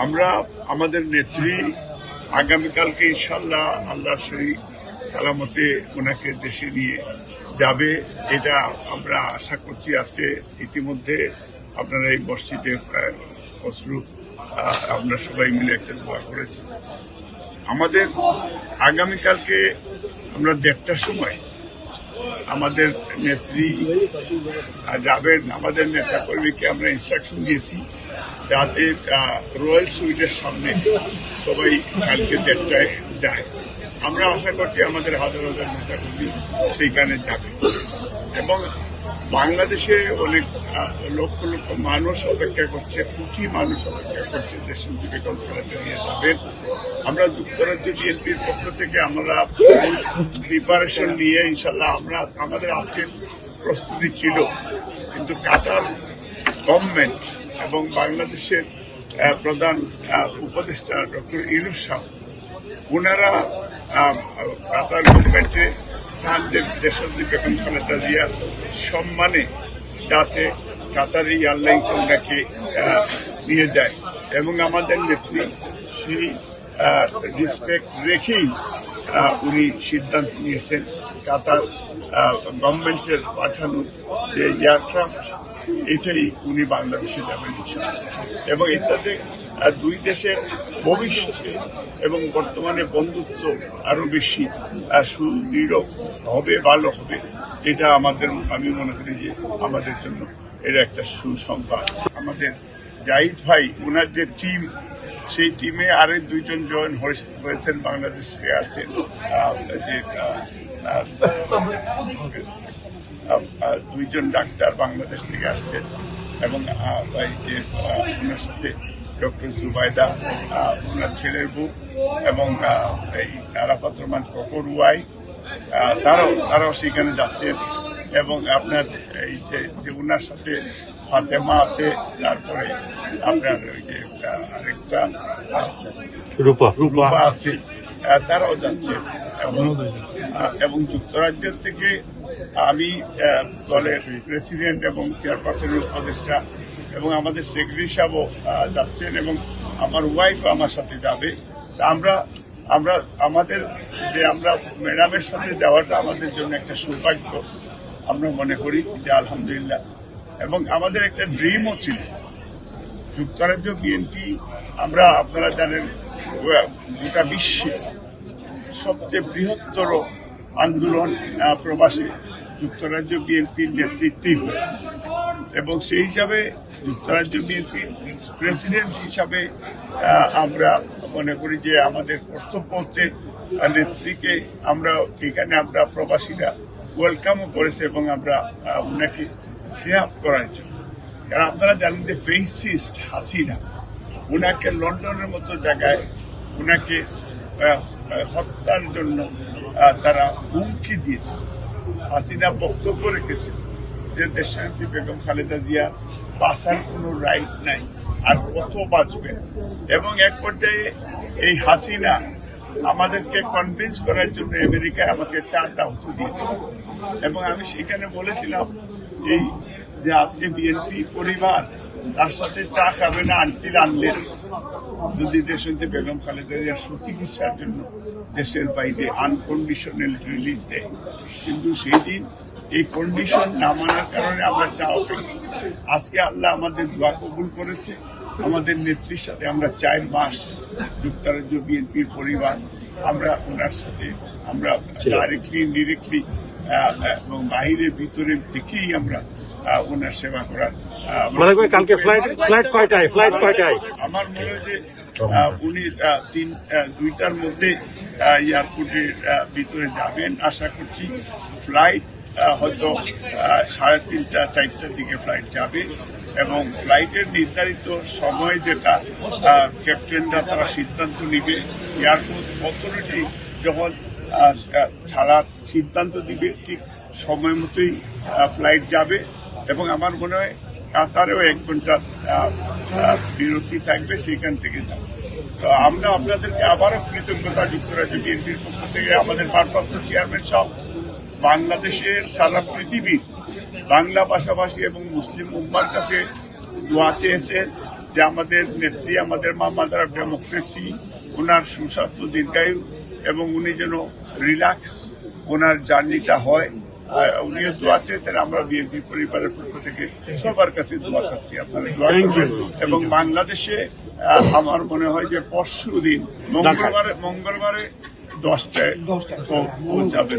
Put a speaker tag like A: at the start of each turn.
A: আমরা আমাদের নেত্রী আগামীকালকে ইনশাল্লাহ আল্লাহ সেই সালামতে ওনাকে দেশে নিয়ে যাবে, এটা আমরা আশা করছি আজকে ইতিমধ্যে আপনারা এই মসজিদে প্রায় অশ্রু আমরা সবাই মিলে একটা দোয়া করেছি। আমাদের আগামীকালকে আমরা দেড়টার সময় আমাদের নেত্রী যাবেন, আমাদের নেতা কর্মীকে আমরা ইনস্ট্রাকশন দিয়েছি। যাতে রয়্যাল সুইটের সামনে সবাই কালকে দেড়টায় যায়। আমরা আশা করছি আমাদের হাজার হাজার নেতা কর্মী সেইখানে যাবে। এবং বাংলাদেশে অনেক লক্ষ লক্ষ মানুষ অপেক্ষা করছে, কোটি মানুষ অপেক্ষা করছে যে বেগম খালেদা নিয়ে যাবেন আমরা যুক্তরাজ্য বিএনপির পক্ষ থেকে আমরা প্রিপারেশন নিয়ে ইনশাল্লাহ আমরা, আমাদের আজকে প্রস্তুতি ছিল। কিন্তু কাতার গভর্নমেন্ট এবং বাংলাদেশের প্রধান উপদেষ্টা ডক্টর ইউনুস সাহ ওনারা কাতার গভর্নমেন্টে চান যে দেশজি বেগম খালেদা জিয়ার সম্মানে যাতে কাতারি এয়ারলাইন্স ওনাকে নিয়ে যায়। এবং আমাদের নেত্রী সেই রিসপেক্ট রেখেই উনি সিদ্ধান্ত নিয়েছেন কাতার গভর্নমেন্টের পাঠানো যে এয়ারক্রাফট এটাই উনি বাংলাদেশে যাবেন। এবং এটাতে দুই দেশের ভবিষ্যতে এবং বর্তমানে বন্ধুত্ব আরও বেশি সুদৃঢ় হবে, ভালো হবে, এটা আমাদের, আমি মনে করি যে আমাদের জন্য এটা একটা সুসংবাদ আমাদের জাহিদ ভাই ওনার যে টিম সেই টিমে আরে দুইজন জয়েন হয়েছেন, বাংলাদেশ আছেন যে দুইজন ডাক্তার বাংলাদেশ থেকে আসছেন এবং যে ওনার সাথে ডক্টর জুবাইদা ওনার ছেলের বউ এবং এই আরাফাত রহমান ককর ওয়াই তারাও তারাও সেখানে যাচ্ছেন এবং আপনার এই যে যে ওনার সাথে ফাতেমা আছে তারপরে আপনার ওই যে আরেকটা
B: রূপা।
A: রূপা আছে তারাও যাচ্ছে এবং এবং যুক্তরাজ্যের থেকে আমি দলের প্রেসিডেন্ট এবং চেয়ারপারসনের উপদেষ্টা এবং আমাদের সেক্রেটারি সাহেবও যাচ্ছেন এবং আমার ওয়াইফ আমার সাথে যাবে। আমরা আমরা, আমাদের যে আমরা ম্যাডামের সাথে যাওয়াটা আমাদের জন্য একটা সৌভাগ্য, আমরা মনে করি যে আলহামদুলিল্লাহ। এবং আমাদের একটা ড্রিমও ছিল। যুক্তরাজ্য বিএনপি আমরা, আপনারা জানেন গোটা বিশ্বে সবচেয়ে বৃহত্তর আন্দোলন প্রবাসী যুক্তরাজ্য বিএনপির নেতৃত্বেই হয়েছে। এবং সেই হিসাবে যুক্তরাজ্য বিএনপির প্রেসিডেন্ট হিসাবে আমরা মনে করি যে আমাদের কর্তব্য হচ্ছে নেত্রীকে আমরা, এখানে আমরা প্রবাসীরা ওয়েলকামও করেছে এবং আমরা ওনাকে সেভ করার জন্য। কারণ আপনারা জানেন যে ফেসিস্ট হাসিনা ওনাকে লন্ডনের মতো জায়গায় ওনাকে হত্যার জন্য তারা হুমকি দিয়েছে। হাসিনা বক্তব্য রেখেছে যে দেশনেত্রী বেগম খালেদা জিয়া, বাঁচার কোনো রাইট নাই, আর কত বাঁচবেন এবং এক পর্যায়ে এই হাসিনা আমাদেরকে কনভিন্স করার জন্য আমেরিকায় আমাকে চারটা অর্থ দিয়েছে। এবং আমি সেখানে বলেছিলাম এই যে আজকে বিএনপি পরিবার তার সাথে চা খাবে না আনটিল আনলেস যদি দেশে বেগম খালেদা জিয়ার সুচিকিৎসার জন্য দেশের বাইরে আনকন্ডিশনাল রিলিজ দেয়। কিন্তু সেই দিন এই কন্ডিশন না মানার কারণে আমরা পেয়েছি আজকে আল্লাহ আমাদের দোয়া কবুল করেছে। আমাদের নেত্রীর সাথে আমরা চার মাস যুক্তরাজ্য বিএনপির পরিবার আমরা ওনার সাথে আমরা ডাইরেক্টলি ডিরেক্টলি এবং বাইরে ভিতরে থেকেই আমরা ওনার সেবা করার
B: কালকে ফ্লাইট ফ্লাইট কয়টায়? ফ্লাইট কয়টায়?
A: আমার মনে হয় যে উনি তিন দুইটার মধ্যে এয়ারপোর্টের ভিতরে যাবেন। আশা করছি ফ্লাইট হয়তো সাড়ে তিনটা চারটার দিকে ফ্লাইট যাবে। এবং ফ্লাইটের নির্ধারিত সময় যেটা ক্যাপ্টেনরা তারা সিদ্ধান্ত নিবে এয়ারপোর্ট অথরিটি যখন ছাড়ার সিদ্ধান্ত দিবে ঠিক সময় মতোই ফ্লাইট যাবে এবং আমার মনে হয় কাতারেও এক ঘণ্টা আহ, আহ, বিরতি থাকবে সেখান থেকে যাবে। তো আমরা আপনাদেরকে আবারও কৃতজ্ঞতা যুক্তরাজ্য বিএনপির পক্ষ থেকে আমাদের ভারপ্রাপ্ত চেয়ারম্যান সব বাংলাদেশের সারা পৃথিবীর বাংলা ভাষাভাষী এবং মুসলিম উম্মার কাছে দোয়া চেয়েছে যে আমাদের নেত্রী আমাদের মা মাদার ডেমোক্রেসি ওনার সুস্বাস্থ্য দীর্ঘায়ু এবং উনি যেন রিল্যাক্স ওনার জার্নিটা হয়। উনিও দোয়া চেয়েছেন আমরা বিএনপি পরিবারের পক্ষ থেকে সবার কাছে দোয়া চাচ্ছি আপনারা দোয়া এবং বাংলাদেশে আমার মনে হয় যে পরশু দিন মঙ্গলবারে মঙ্গলবারে দশটায় পৌঁছাবেন।